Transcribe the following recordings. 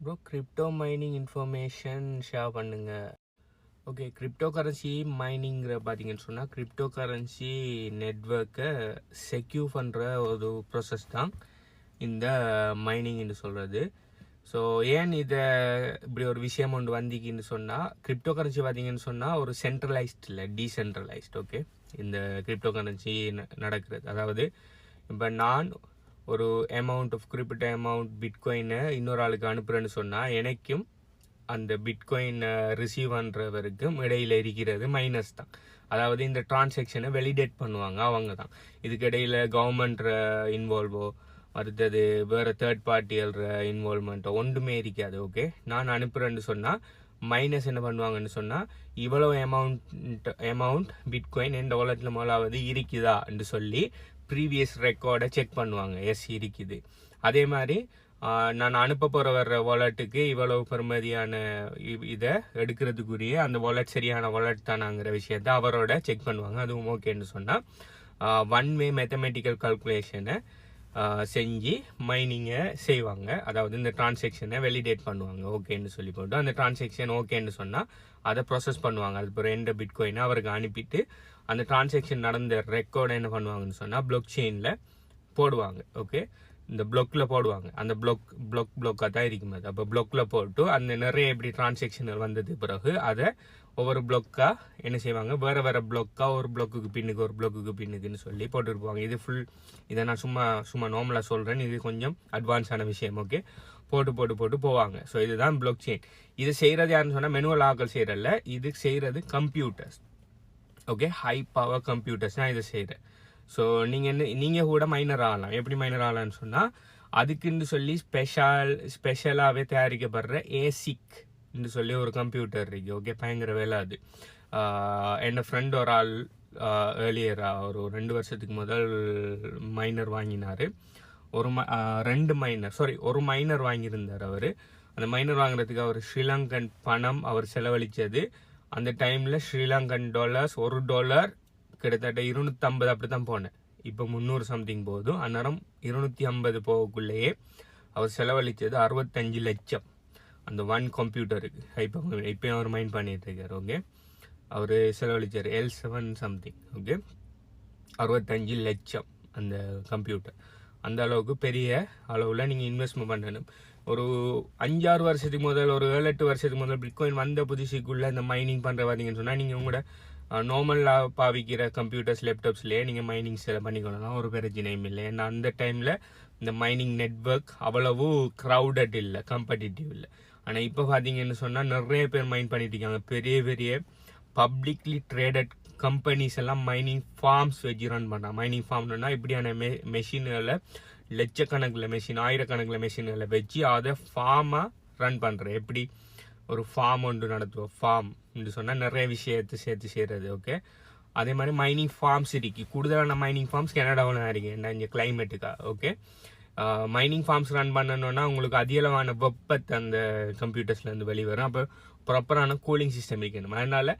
Bro crypto mining information share பண்ணுங்கள் okay crypto currency மைனிங்கிற பார்த்தீங்கன்னு சொன்னால் கிரிப்டோ கரன்சி நெட்ஒர்க்கை செக்யூர் பண்ணுற ஒரு ப்ராசஸ் தான் இந்த மைனிங்னு சொல்கிறது ஸோ ஏன் இதை இப்படி ஒரு விஷயம் ஒன்று வந்திக்கின்னு சொன்னால் கிரிப்டோ கரன்சி பார்த்தீங்கன்னு சொன்னால் ஒரு சென்ட்ரலைஸ்ட் இல்லை டீசென்ட்ரலைஸ்ட் ஓகே இந்த கிரிப்டோ கரன்சி நடக்கிறது. அதாவது இப்போ நான் ஒரு அமௌண்ட் ஆஃப் குறிப்பிட்ட அமௌண்ட் பிட்காயினை இன்னொரு ஆளுக்கு அனுப்புகிறேன்னு சொன்னால் எனக்கும் அந்த பிட்காயினை ரிசீவ் பண்ணுறவருக்கும் இடையில் இருக்கிறது மைனஸ் தான். அதாவது இந்த டிரான்சாக்ஷனை வெலிடேட் பண்ணுவாங்க அவங்க தான். இதுக்கிடையில் இடையில கவர்மெண்ட் இன்வால்வோ அடுத்தது வேறு தேர்ட் பார்ட்டிகள இன்வால்மெண்ட்டோ ஒன்றுமே இருக்காது ஓகே நான் அனுப்புகிறேன்னு சொன்னால் மைனஸ் என்ன பண்ணுவாங்கன்னு சொன்னால் இவ்வளோ அமௌண்ட் அமௌண்ட் பிட்காயின் என் டாலரில் முதலாவது இருக்குதா? என்று சொல்லி ப்ரீவியஸ் ரெக்கார்டை செக் பண்ணுவாங்க. எஸ் இருக்குது. அதே மாதிரி நான் அனுப்ப போகிற வர்ற வாலெட்டுக்கு இவ்வளவு பெருமதியான இதை எடுக்கிறதுக்குரிய அந்த வாலெட் சரியான வாலெட் தானாங்கிற விஷயத்த அவரோட செக் பண்ணுவாங்க. அதுவும் ஓகேன்னு சொன்னால் ஒன் வே மேத்தமெட்டிக்கல் கால்குலேஷனை செஞ்சு மைனிங்கை செய்வாங்க. அதாவது இந்த டிரான்சேக்ஷனை வெலிடேட் பண்ணுவாங்க. ஓகேன்னு சொல்லி போட்டு அந்த டிரான்சேக்ஷன் ஓகேன்னு சொன்னால் அதை ப்ராசஸ் பண்ணுவாங்க. அது பிறகு எந்த பிட்காயினை அவருக்கு அனுப்பிட்டு அந்த டிரான்சாக்ஷன் நடந்த ரெக்கார்டை என்ன பண்ணுவாங்கன்னு சொன்னால் பிளாக் செயினில் போடுவாங்க ஓகே இந்த பிளாக்கில் போடுவாங்க. அந்த பிளாக் பிளாக் பிளாக்காக தான் இருக்கும் அது. அப்போ பிளாக்கில் போட்டு அந்த நிறைய எப்படி டிரான்சாக்ஷன்கள் வந்தது பிறகு அதை ஒவ்வொரு பிளாக்காக என்ன செய்வாங்க? வேறு வேறு பிளாக்காக ஒரு பிளாக்குக்கு பின்னுக்கு ஒரு பிளாக்குக்கு பின்னுக்குன்னு சொல்லி போட்டுட்டு போவாங்க இது ஃபுல் இதை நான் சும்மா சும்மா நார்மலாக சொல்கிறேன் இது கொஞ்சம் அட்வான்ஸான விஷயம் ஓகே போட்டு போட்டு போட்டு போவாங்க. ஸோ இதுதான் பிளாக் செயின் இது செய்கிறது யாருன்னு சொன்னால் மெனுவல் ஆக்கள் செய்கிறல்ல. இது செய்கிறது computers okay high power computers நான் இதை செய்கிறேன் ஸோ நீங்கள் என்ன நீங்கள் கூட மைனர் ஆகலாம். எப்படி மைனர் ஆகலாம்னு சொன்னால் அதுக்குன்னு சொல்லி ஸ்பெஷல் ஸ்பெஷலாகவே தயாரிக்கப்படுற ஏசிக் என்று சொல்லி ஒரு கம்ப்யூட்டர் இருக்கு. ஓகே பயங்கர வேலை அது. என்னோட ஃப்ரெண்ட் ஒரு ஆள் ஏர்லியரா ஒரு ரெண்டு வருஷத்துக்கு முதல் மைனர் வாங்கினார். ஒரு ம- ரெண்டு மைனர் சாரி ஒரு மைனர் வாங்கியிருந்தார் அவர். அந்த மைனர் வாங்குறதுக்கு அவர் ஸ்ரீலங்கன் பணம் அவர் செலவழித்தது அந்த டைமில் ஸ்ரீலங்கன் டாலர்ஸ் ஒரு டாலர் கிட்டத்தட்ட இருநூற்றம்பது அப்படி தான் போனேன். இப்போ முந்நூறு சம்திங் போதும் அந்நேரம் இருநூற்றி ஐம்பது போகக்குள்ளேயே அவர் செலவழிச்சது அறுபத்தஞ்சு லட்சம். அந்த ஒன் கம்ப்யூட்டருக்கு இப்போ இப்போயும் அவர் மைண்ட் பண்ணிகிட்டு இருக்காரு ஓகே அவர் செலவழித்தார் எல் செவன் சம்திங் ஓகே அறுபத்தஞ்சு லட்சம் அந்த கம்ப்யூட்டர் அந்த அளவுக்கு பெரிய அளவில் நீங்கள் இன்வெஸ்ட்மெண்ட் பண்ணணும். ஒரு அஞ்சாறு வருஷத்துக்கு முதல் ஒரு ஏழு எட்டு வருஷத்துக்கு முதல் பிட்காயின் வந்த புதுசுக்குள்ளே இந்த மைனிங் பண்ணுற பார்த்தீங்கன்னு சொன்னால் நீங்கள் உங்களோட நார்மலாக பாவிக்கிற கம்ப்யூட்டர்ஸ் லேப்டாப்ஸ்லேயே நீங்கள் மைனிங் எல்லாம் பண்ணிக்கணும்னா ஒரு பிரச்சனையும் இல்லை. ஏன்னா அந்த டைமில் இந்த மைனிங் நெட்வொர்க் அவ்வளவு க்ரௌடட் இல்லை காம்படிட்டிவ் இல்லை. ஆனால் இப்போ பார்த்தீங்கன்னு சொன்னால் நிறைய பேர் மைண்ட் பண்ணிட்டு இருக்காங்க. பெரிய பெரிய பப்ளிக்லி ட்ரேடட் கம்பெனிஸ் எல்லாம் மைனிங் ஃபார்ம்ஸ் வச்சு ரன் பண்ணுறாங்க மைனிங் ஃபார்ம்னா இப்படியான மெ மெஷின்களை லட்சக்கணக்கில் மெஷின் ஆயிரக்கணக்கில் மெஷின்களை வச்சு அதை ஃபார்மாக ரன் பண்ணுறேன் எப்படி? ஒரு ஃபார்ம் ஒன்று நடத்துவோம் ஃபார்ம் சொன்னால் நிறைய விஷயத்தை சேர்த்து செய்கிறது ஓகே அதே மாதிரி மைனிங் ஃபார்ம்ஸ் இருக்கு. கூடுதலான மைனிங் ஃபார்ம்ஸ் கனடாவில் தான் இருக்கு. என்ன இங்கே கிளைமேட்டுக்கா ஓகே மைனிங் ஃபார்ம்ஸ் ரன் பண்ணணும்னா உங்களுக்கு அதிகளவான வெப்பத்தை அந்த கம்ப்யூட்டர்ஸ்லேருந்து வெளிவரும். அப்போ ப்ராப்பரான கூலிங் சிஸ்டம் இருக்கணும். அதனால்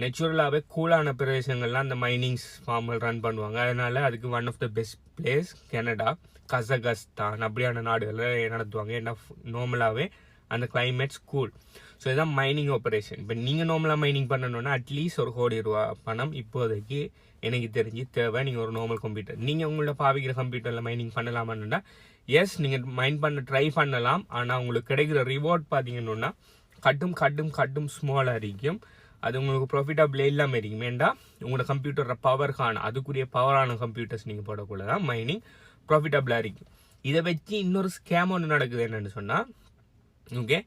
நேச்சுரலாகவே கூலான பிரதேசங்கள்லாம் அந்த மைனிங்ஸ் ஃபார்மல் ரன் பண்ணுவாங்க. அதனால அதுக்கு one of the best place Canada Kazakhstan அப்படியான நாடுகளில் நடத்துவாங்க. ஏன்னா நார்மலாகவே அந்த கிளைமேட்ஸ் கூல் ஸோ இதுதான் மைனிங் ஆப்ரேஷன் இப்போ நீங்கள் நார்மலாக மைனிங் பண்ணணுன்னா அட்லீஸ்ட் ஒரு கோடி ரூபா பணம் இப்போதைக்கு எனக்கு தெரிஞ்சு தேவை. நீங்கள் ஒரு நார்மல் கம்ப்யூட்டர் நீங்கள் உங்களோட பாவிக்கிற கம்ப்யூட்டரில் மைனிங் பண்ணலாமான்னா எஸ் நீங்கள் மைண்ட் பண்ண ட்ரை பண்ணலாம். ஆனால் உங்களுக்கு கிடைக்கிற ரிவார்ட் பார்த்தீங்கன்னா கட்டும் கட்டும் கட்டும் ஸ்மாலாக இருக்கும். அது உங்களுக்கு ப்ராஃபிட்டபிளே இல்லாமல் இருக்கும். வேண்டாம் உங்களோட கம்ப்யூட்டரோட பவர் அதுக்குரிய பவரான கம்ப்யூட்டர்ஸ் நீங்கள் போடக்குள்ள தான் மைனிங் ப்ராஃபிட்டபிளாக இருக்கும். இதை வச்சு இன்னொரு ஸ்கேம் ஒன்று நடக்குது என்னென்னு சொன்னால் ஓகே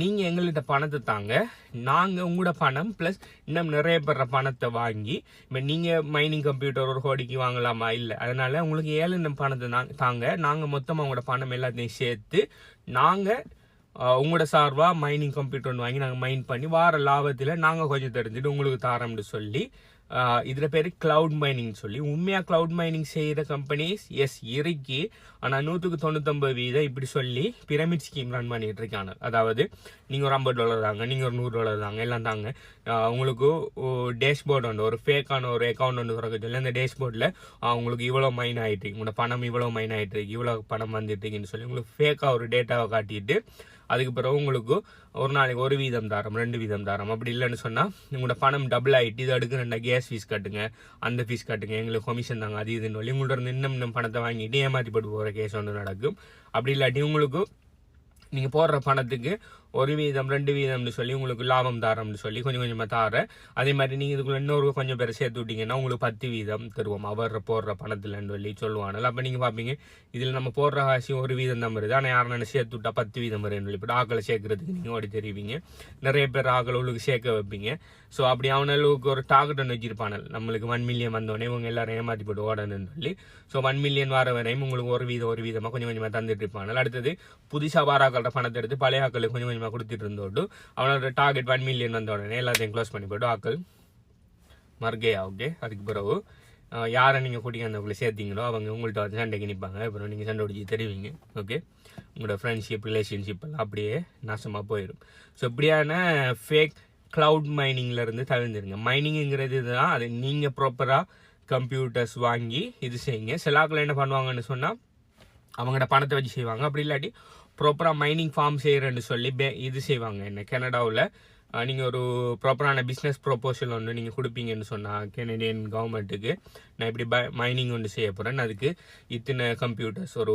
நீங்கள் எங்கள்கிட்ட பணத்தை தாங்க. நாங்கள் உங்களோட பணம் ப்ளஸ் இன்னும் நிறைய பேர் பணத்தை வாங்கி இப்போ நீங்கள் மைனிங் கம்ப்யூட்டர் ஒரு கோடிக்கு வாங்கலாமா? இல்லை. அதனால் உங்களுக்கு ஏழு இன்னும் பணத்தை தாங்க. நாங்கள் மொத்தமாக உங்களோட பணம் எல்லாத்தையும் சேர்த்து நாங்கள் உங்களோட சார்பாக மைனிங் கம்ப்யூட்டர் ஒன்று வாங்கி நாங்கள் மைன் பண்ணி வார லாபத்தில் நாங்கள் கொஞ்சம் தெரிஞ்சுட்டு உங்களுக்கு தாரோம்னு சொல்லி இதில் பேர் கிளவுட் மைனிங் சொல்லி. உண்மையாக கிளவுட் மைனிங் செய்கிற கம்பெனிஸ் எஸ் இருக்கு. ஆனால் நூற்றுக்கு தொண்ணூத்தொம்பது வீதம் இப்படி சொல்லி பிரமிட் ஸ்கீம் ரன் பண்ணிட்டு இருக்காங்க. அதாவது நீங்கள் ஒரு ஐம்பது டாலர் தாங்க நீங்கள் ஒரு நூறு டாலர் தாங்க எல்லாம் தாங்க. உங்களுக்கு டேஷ்போர்டு ஒன்று ஒரு ஃபேக்கான ஒரு அக்கௌண்ட் ஒன்று திறக்க சொல்லி அந்த டேஷ்போர்டில் உங்களுக்கு இவ்வளோ மைன் ஆகிட்டு இருக்கு. உங்களோட பணம் இவ்வளோ மைன் ஆகிட்டு இருக்கு. இவ்வளோ பணம் வந்துட்டு இருக்குன்னு சொல்லி உங்களுக்கு ஃபேக்காக ஒரு டேட்டாவை காட்டிட்டு அதுக்கு பிறகு உங்களுக்கு ஒரு நாளைக்கு ஒரு வீதம் தாரம் ரெண்டு வீதம் தாரம். அப்படி இல்லைன்னு சொன்னால் உங்களோட பணம் டபுள் ஆகிட்டு இது அடுக்கு ரெண்டா கேஸ் ஃபீஸ் கட்டுங்க அந்த ஃபீஸ் கட்டுங்க. எங்களுக்கு கமிஷன் தாங்க அது இதுன்னு சொல்லி உங்கள்ட்ட இருந்து இன்னும் இன்னும் பணத்தை வாங்கிட்டு ஏமாற்றிப்பட்டு போகிற கேஸ் ஒன்று நடக்கும். அப்படி இல்லாட்டி உங்களுக்கு நீங்கள் போடுற பணத்துக்கு ஒரு வீதம் ரெண்டு வீதம்னு சொல்லி உங்களுக்கு லாபம் தாரம்னு சொல்லி கொஞ்சம் கொஞ்சமாக தாரேன். அதே மாதிரி நீங்கள் இதுக்குள்ள இன்னொரு கொஞ்சம் பேர் சேர்த்து விட்டீங்கன்னா உங்களுக்கு பத்து வீதம் தருவோம். அவர் போடுற பணத்தில்னு சொல்லி சொல்லுவாங்கல்ல. அப்போ நீங்கள் பார்ப்பீங்க இதில் நம்ம போடுற காசி ஒரு வீதம் தான் வருது. ஆனால் யாரும் சேர்த்து விட்டா பத்து வீதம் வருதுன்னு சொல்லி இப்போ ஆக்களை சேர்க்கறதுக்கு நீங்கள் ஓடி தெரிவிங்க. நிறைய பேர் ஆக்களை உங்களுக்கு சேர்க்க வைப்பீங்க. ஸோ அப்படி அவனுக்கு ஒரு டார்கெட் ஒன்று வச்சிருப்பானல் நம்மளுக்கு ஒன் மில்லியன் வந்தோடனே இவங்க எல்லாரும் ஏமாற்றி போட்டு ஓடணும்னு சொல்லி. ஸோ ஒன் மில்லியன் வர வரையும் உங்களுக்கு ஒரு வீதம் ஒரு வீதமாக கொஞ்சம் கொஞ்சமாக தந்துட்டு இருப்பானல் அடுத்தது புதுசாக வாராக்கள பணத்தை எடுத்து பழைய ஆக்களுக்கு கொஞ்சம் கொஞ்சமாக கொடுத்துட்டு இருந்தோடு அவனோட டார்கெட் ஒன் மில்லியன் வந்த உடனே எல்லாத்தையும் க்ளோஸ் பண்ணி போட்டு ஆக்கள் மர்கேயா ஓகே அதுக்கு பிறகு யாரை நீங்கள் கூட்டிங்க அந்த சேர்த்தீங்களோ அவங்க உங்கள்கிட்ட வந்து சண்டைக்கு நிற்பாங்க அப்புறம் நீங்கள் சண்டை பிடிச்சி தெரிவிங்க ஓகே உங்களோட ஃப்ரெண்ட்ஷிப் ரிலேஷன்ஷிப் எல்லாம் அப்படியே நாசமாக போயிடும். ஸோ இப்படியான ஃபேக் க்ளவுட் மைனிங்லேருந்து தவிர்ந்துருங்க மைனிங்கிறது இதுதான். அது நீங்கள் ப்ராப்பராக கம்ப்யூட்டர்ஸ் வாங்கி இது செய்யுங்க. சிலாக்கில் என்ன பண்ணுவாங்கன்னு சொன்னால் அவங்களோட பணத்தை வச்சு செய்வாங்க. அப்படி இல்லாட்டி ப்ராப்பராக மைனிங் ஃபார்ம் செய்கிறேன்னு சொல்லி பே இது செய்வாங்க என்ன கனடாவில். நீங்கள் ஒரு ப்ராப்பரான பிஸ்னஸ் ப்ரொப்போசல் ஒன்று நீங்கள் கொடுப்பீங்கன்னு சொன்னால் கெனடியன் கவர்மெண்ட்டுக்கு நான் இப்படி ப மைனிங் ஒன்று செய்ய போகிறேன் அதுக்கு இத்தனை கம்ப்யூட்டர்ஸ் ஒரு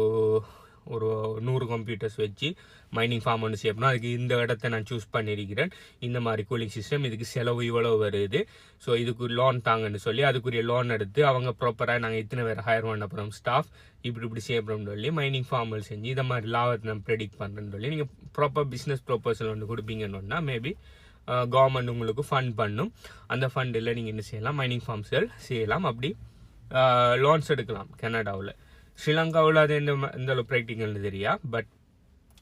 ஒரு நூறு கம்ப்யூட்டர்ஸ் வச்சு மைனிங் ஃபார்ம் ஒன்று செய்யணும் அதுக்கு இந்த இடத்த நான் சூஸ் பண்ணியிருக்கிறேன். இந்த மாதிரி கூலிங் சிஸ்டம் இதுக்கு செலவு இவ்வளோ வருது. ஸோ இதுக்கு லோன் தாங்கன்னு சொல்லி அதுக்குரிய லோன் எடுத்து அவங்க ப்ராப்பராக நாங்கள் இத்தனை பேர் ஹையர் பண்ண போகிறோம் ஸ்டாஃப் இப்படி இப்படி செய்ய போகிறோம்னு சொல்லி மைனிங் ஃபார்மல் செஞ்சு இந்த மாதிரி லாபத்தை நான் ப்ரெடிக்ட் பண்ணுறேன்னு சொல்லி நீங்கள் ப்ராப்பர் பிஸ்னஸ் ப்ரொபோசல் ஒன்று கொடுப்பீங்கன்னா மேபி கவர்மெண்ட் உங்களுக்கு ஃபண்ட் பண்ணும். அந்த ஃபண்டில் நீங்கள் என்ன செய்யலாம்? மைனிங் ஃபார்ம்ஸ்கள் செய்யலாம். அப்படி லோன்ஸ் எடுக்கலாம் கனடாவில். ஸ்ரீலங்காவில் அது எந்த எந்த அளவு ப்ராக்டிக்கல்னு தெரியா பட்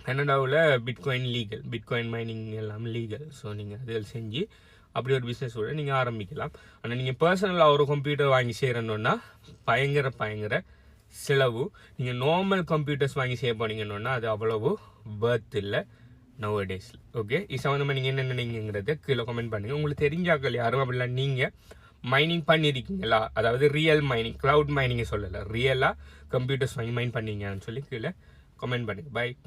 கனடாவில் பிட்காயின் லீகல் பிட்காயின் மைனிங் எல்லாம் லீகல் ஸோ நீங்கள் அதில் செஞ்சு அப்படி ஒரு பிஸ்னஸ் கூட நீங்கள் ஆரம்பிக்கலாம். ஆனால் நீங்கள் பர்சனலாக ஒரு கம்ப்யூட்டர் வாங்கி செய்கிறணுன்னா பயங்கர பயங்கர செலவு. நீங்கள் நார்மல் கம்ப்யூட்டர்ஸ் வாங்கி செய்ய போனீங்கன்னா அது அவ்வளவு பர்த் இல்லை நவ டேஸில் ஓகே இது சம்மந்தமாக நீங்கள் என்ன நினைங்கிறத கீழே கமெண்ட் பண்ணுங்கள் உங்களுக்கு தெரிஞ்சாக்கள் யாரும் அப்படிலாம் நீங்கள் மைனிங் பண்ணியிருக்கீங்களா அதாவது ரியல் மைனிங் க்ளவுட் மைனிங்கை சொல்லலை. ரியலாக கம்ப்யூட்டர்ஸ் வாங்கி மைன் பண்ணீங்கன்னு சொல்லி கீழே கமெண்ட் பண்ணுங்கள் பை